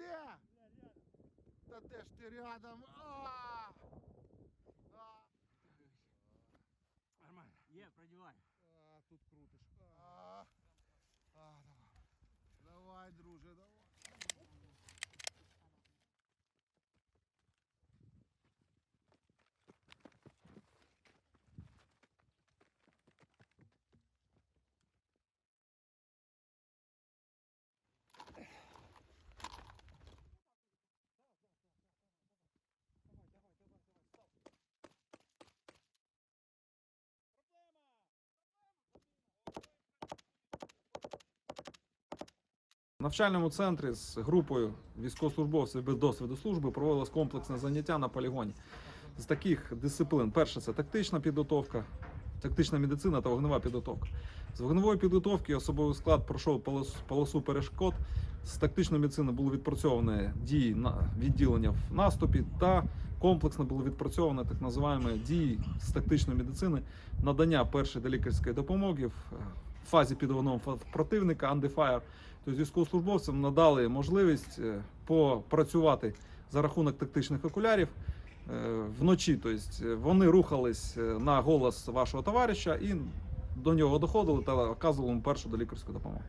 Де? Та де ж ти рядом? А! А! Нормально. Є, продівай. А, тут крутиш. А! Навчальному центрі з групою військовослужбовців без досвіду служби проводилось комплексне заняття на полігоні. З таких дисциплін перше це тактична підготовка, тактична медицина та вогнева підготовка. З вогневої підготовки особовий склад пройшов полос- полосу перешкод. З тактичної медицини було відпрацьовані дії на відділення в наступі та комплексно було відпрацьовано так називаємо дії з тактичної медицини, надання першої лікарської допомоги в е, фазі під вогном противника, undefire. Тобто військовослужбовцям надали можливість е, попрацювати за рахунок тактичних окулярів е, вночі. Тобто е, вони рухались на голос вашого товариша і до нього доходили та оказували йому першу долікарську допомогу.